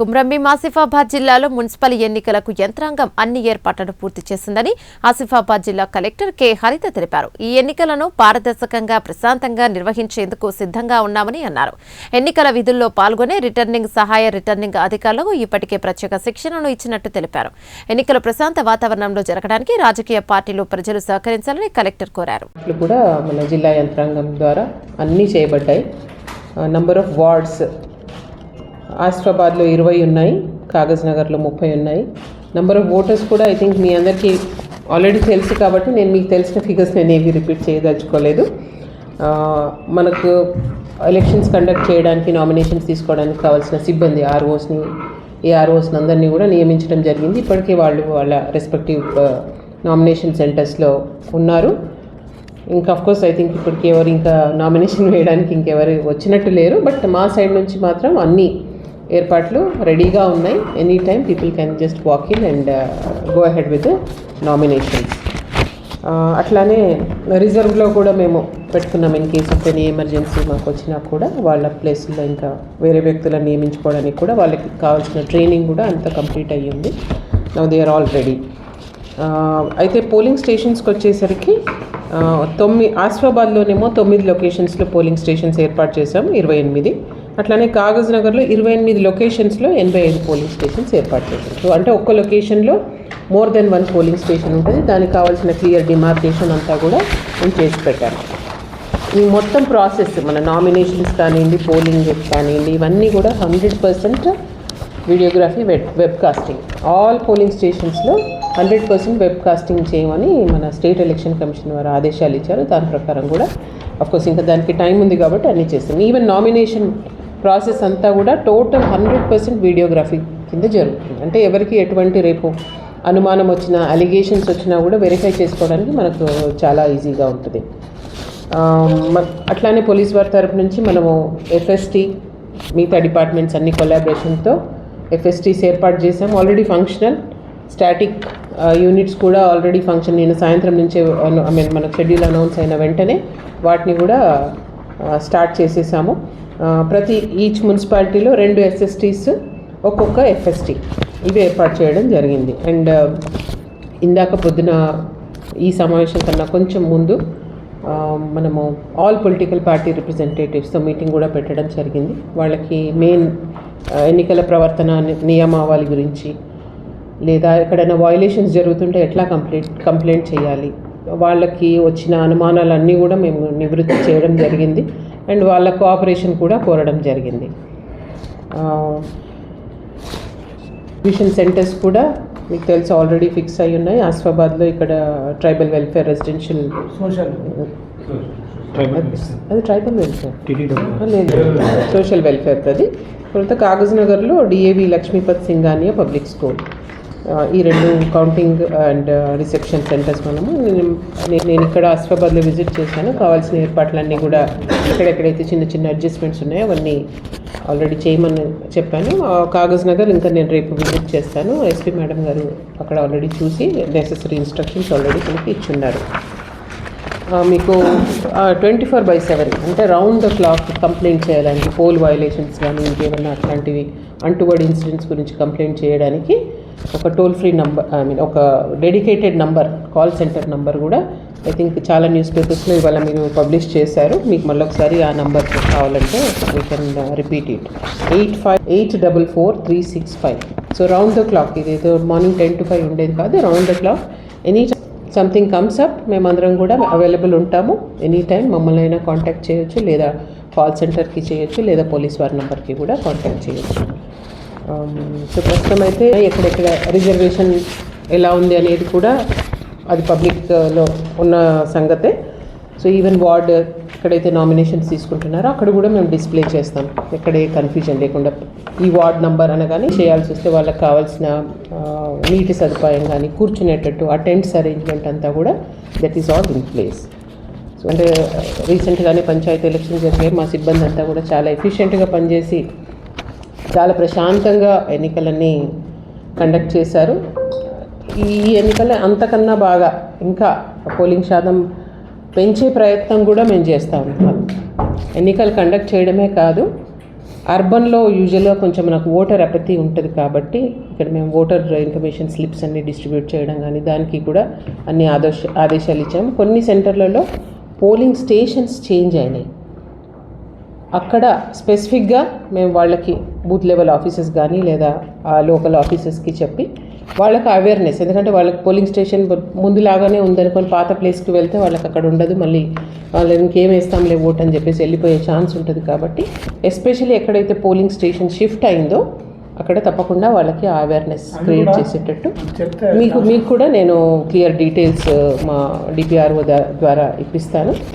కుమ్రంబి ఆసిఫాబాద్ జిల్లాలో మున్సిపల్ ఎన్నికలకు యంత్రాంగం అన్ని ఏర్పాట్లను పూర్తి చేసిందని ఆసిఫాబాద్ జిల్లా కలెక్టర్ కె. హరిత తెలిపారు. ఈ ఎన్నికలను పారదర్శకంగా ప్రశాంతంగా నిర్వహించేందుకు సిద్ధంగా ఉన్నామని అన్నారు. ఎన్నికల విధుల్లో పాల్గొనే రిటర్నింగ్ సహాయ రిటర్నింగ్ అధికారులకు ఇప్పటికే ప్రత్యేక శిక్షణను ఇచ్చినట్టు తెలిపారు. ఎన్నికలు ప్రశాంత వాతావరణంలో జరగడానికి రాజకీయ పార్టీలు ప్రజలు సహకరించాలని కలెక్టర్ కోరారు. కూడా మన జిల్లా యంత్రాంగం ద్వారా అన్ని చేయబడ్డాయి. నంబర్ ఆఫ్ వార్డ్స్ ఆసిఫాబాద్లో ఇరవై ఉన్నాయి కాగజ్ నగర్లో ముప్పై ఉన్నాయి. నెంబర్ ఆఫ్ ఓటర్స్ కూడా ఐ థింక్ మీ అందరికీ ఆల్రెడీ తెలుసు కాబట్టి నేను మీకు తెలిసిన ఫిగర్స్ నేను ఏవి రిపీట్ చేయదలుచుకోలేదు. మనకు ఎలక్షన్స్ కండక్ట్ చేయడానికి నామినేషన్స్ తీసుకోవడానికి కావాల్సిన సిబ్బంది ఆర్ఓస్ని ఏ ఆర్ఓస్ని అందరినీ కూడా నియమించడం జరిగింది. ఇప్పటికే వాళ్ళు వాళ్ళ రెస్పెక్టివ్ నామినేషన్ సెంటర్స్లో ఉన్నారు. ఇంకా అఫ్కోర్స్ ఐ థింక్ ఇప్పటికి ఎవరు ఇంకా నామినేషన్ వేయడానికి ఇంకెవరు వచ్చినట్టు లేరు. బట్ మా సైడ్ నుంచి మాత్రం అన్నీ ఏర్పాట్లు రెడీగా ఉన్నాయి. Any time people can just walk in and go ahead with nominations అట్లానే రిజర్వ్లో కూడా మేము పెట్టుకున్నాం. In case of any emergency మాకు వచ్చినా కూడా వాళ్ళ ప్లేస్లో ఇంకా వేరే వ్యక్తులను నియమించుకోవడానికి కూడా వాళ్ళకి కావాల్సిన ట్రైనింగ్ కూడా అంతా కంప్లీట్ అయ్యింది now they are all ready అయితే పోలింగ్ స్టేషన్స్కి వచ్చేసరికి uh, తొమ్మిది ఆసిఫాబాద్లోనేమో తొమ్మిది లొకేషన్స్లో పోలింగ్ స్టేషన్స్ ఏర్పాటు చేసాం ఇరవై ఎనిమిది. అట్లానే కాగజ్ నగర్లో ఇరవై ఎనిమిది లొకేషన్స్లో ఎనభై ఐదు పోలింగ్ స్టేషన్స్ ఏర్పాటు చేశారు. సో అంటే ఒక్క లొకేషన్లో more than one polling station ఉంటుంది. దానికి కావాల్సిన క్లియర్ డిమార్కేషన్ అంతా కూడా మేము చేసి పెట్టాము. ఈ మొత్తం ప్రాసెస్ మన నామినేషన్స్ కానివ్వండి పోలింగ్ కానివ్వండి ఇవన్నీ కూడా hundred percent videography web web casting all polling స్టేషన్స్లో hundred percent web casting చేయమని మన స్టేట్ ఎలక్షన్ కమిషన్ వారు ఆదేశాలు ఇచ్చారు. దాని ప్రకారం కూడా అఫ్కోర్స్ ఇంకా దానికి టైం ఉంది కాబట్టి అన్నీ చేస్తాం. ఈవెన్ నామినేషన్ ప్రాసెస్ అంతా కూడా టోటల్ హండ్రెడ్ పర్సెంట్ వీడియోగ్రఫీ కింద జరుగుతుంది. అంటే ఎవరికి ఎటువంటి రేపు అనుమానం వచ్చినా అలిగేషన్స్ వచ్చినా కూడా వెరిఫై చేసుకోవడానికి మనకు చాలా ఈజీగా ఉంటుంది. అట్లానే పోలీస్ వారి తరపు నుంచి మనము ఎఫ్ఎస్టీ మిగతా డిపార్ట్మెంట్స్ అన్ని కొలాబరేషన్తో ఎఫ్ఎస్టీస్ ఏర్పాటు చేసాం ఆల్రెడీ ఫంక్షనల్ స్టాటిక్ యూనిట్స్ కూడా ఆల్రెడీ ఫంక్షన్ నేను సాయంత్రం నుంచే ఐ మీన్ మనకు షెడ్యూల్ అనౌన్స్ అయిన వెంటనే వాటిని కూడా స్టార్ట్ చేసేసాము. ప్రతి ఈచ్ మున్సిపాలిటీలో రెండు ఎస్ఎస్టీస్ ఒక్కొక్క ఎఫ్ఎస్టీ ఇవి ఏర్పాటు చేయడం జరిగింది. అండ్ um, ఇందాక పొద్దున ఈ సమావేశం కన్నా కొంచెం ముందు మనము ఆల్ పొలిటికల్ పార్టీ రిప్రజెంటేటివ్స్తో మీటింగ్ కూడా పెట్టడం జరిగింది. వాళ్ళకి మెయిన్ ఎన్నికల ప్రవర్తన నియమావళి గురించి లేదా ఎక్కడైనా వయలేషన్స్ జరుగుతుంటే ఎట్లా కంప్లైంట్ కంప్లైంట్ చేయాలి వాళ్ళకి వచ్చిన అనుమానాలన్నీ కూడా మేము నివృత్తి చేయడం జరిగింది. అండ్ వాళ్ళ కోఆపరేషన్ కూడా కోరడం జరిగింది. ఆ, ట్యూషన్ సెంటర్స్ కూడా మీకు తెలుసు ఆల్రెడీ ఫిక్స్ అయి ఉన్నాయి. ఆసిఫాబాద్లో ఇక్కడ ట్రైబల్ వెల్ఫేర్ రెసిడెన్షియల్ సోషల్. అది ట్రైబల్ వెల్ఫేర్. లేదు సోషల్ వెల్ఫేర్ అది. తర్వాత కాగజ్ నగర్లో DAV Lakshmipat Singhania public school. ఈ రెండు కౌంటింగ్ అండ్ రిసెప్షన్ సెంటర్స్ మనము నేను నేను- నేను ఇక్కడ ఆసిఫాబాద్లో విజిట్ చేశాను. కావాల్సిన ఏర్పాట్లన్నీ కూడా ఎక్కడెక్కడైతే చిన్న చిన్న అడ్జస్ట్మెంట్స్ ఉన్నాయో అవన్నీ ఆల్రెడీ చేయమని చెప్పాను. కాగజ్ నగర్ ఇంకా నేను రేపు విజిట్ చేస్తాను. ఎస్పీ మేడం గారు అక్కడ ఆల్రెడీ చూసి నెససరీ ఇన్స్ట్రక్షన్స్ ఆల్రెడీ మనకి ఇచ్చున్నారు. మీకు ట్వంటీ ఫోర్ బై సెవెన్ అంటే రౌండ్ ద క్లాక్ కంప్లైంట్ చేయడానికి పోల్ వయలేషన్స్ కానీ ఇంకేమన్నా అట్లాంటివి అంటువర్డ్ ఇన్సిడెంట్స్ గురించి కంప్లైంట్ చేయడానికి ఒక toll free number I mean ఒక dedicated number call centre number కూడా ఐ థింక్ చాలా న్యూస్ పేపర్స్లో ఇవాళ మీరు పబ్లిష్ చేశారు. మీకు మళ్ళీ ఒకసారి ఆ నంబర్ కావాలంటే you can repeat it eight five eight double four three six five so round the clock ఇదేదో మార్నింగ్ టెన్ టు ఫైవ్ ఉండేది కాదు. Round the clock any something comes up మేమందరం కూడా అవైలబుల్ ఉంటాము. ఎనీ టైం మమ్మల్ని అయినా contact చేయొచ్చు లేదా కాల్ సెంటర్కి చేయొచ్చు లేదా పోలీస్ వారి నెంబర్కి కూడా కాంటాక్ట్ చేయొచ్చు. Um, సో ప్రస్తుతం అయితే ఎక్కడెక్కడ రిజర్వేషన్ ఎలా ఉంది అనేది కూడా అది పబ్లిక్లో uh, ఉన్న సంగతే. సో ఈవెన్ వార్డ్ ఎక్కడైతే నామినేషన్స్ తీసుకుంటున్నారో అక్కడ కూడా మేము డిస్ప్లే చేస్తాం. ఎక్కడే కన్ఫ్యూజన్ లేకుండా. ఈ వార్డ్ నంబర్ అనగానే చేయాల్సి వస్తే వాళ్ళకి కావాల్సిన uh, నీటి సదుపాయం కానీ కూర్చునేటట్టు అటెండ్స్ అరేంజ్మెంట్ అంతా కూడా that is all in place so అంటే uh, రీసెంట్గానే పంచాయతీ ఎలక్షన్ జరిగాయి. మా సిబ్బంది అంతా కూడా చాలా ఎఫిషియెంట్గా పనిచేసి చాలా ప్రశాంతంగా ఎన్నికలన్నీ కండక్ట్ చేశారు. ఈ ఎన్నికలు అంతకన్నా బాగా ఇంకా పోలింగ్ శాతం పెంచే ప్రయత్నం కూడా మేము చేస్తూ ఉంటాం ఎన్నికలు కండక్ట్ చేయడమే కాదు అర్బన్లో యూజువల్గా కొంచెం మనకు ఓటర్ అపతి ఉంటుంది కాబట్టి ఇక్కడ మేము ఓటర్ ఇన్ఫర్మేషన్ స్లిప్స్ అన్ని డిస్ట్రిబ్యూట్ చేయడం కానీ దానికి కూడా అన్ని ఆదేశ ఆదేశాలు ఇచ్చాము. కొన్ని సెంటర్లలో పోలింగ్ స్టేషన్స్ చేంజ్ అయినాయి. అక్కడ స్పెసిఫిక్గా మేము వాళ్ళకి బూత్ లెవెల్ ఆఫీసెస్ కానీ లేదా ఆ లోకల్ ఆఫీసెస్కి చెప్పి వాళ్ళకి అవేర్నెస్ ఎందుకంటే వాళ్ళకి పోలింగ్ స్టేషన్ ముందులాగానే ఉందనుకొని పాత ప్లేస్కి వెళ్తే వాళ్ళకి అక్కడ ఉండదు మళ్ళీ వాళ్ళు ఇంకేం వేస్తాంలే ఓట్ అని చెప్పేసి వెళ్ళిపోయే ఛాన్స్ ఉంటుంది కాబట్టి ఎస్పెషల్లీ ఎక్కడైతే పోలింగ్ స్టేషన్ షిఫ్ట్ అయిందో అక్కడ తప్పకుండా వాళ్ళకి అవేర్నెస్ క్రియేట్ చేసేటట్టు. మీకు మీకు కూడా నేను క్లియర్ డీటెయిల్స్ మా డిపిఆర్ఓ ద్వారా ఇప్పిస్తాను.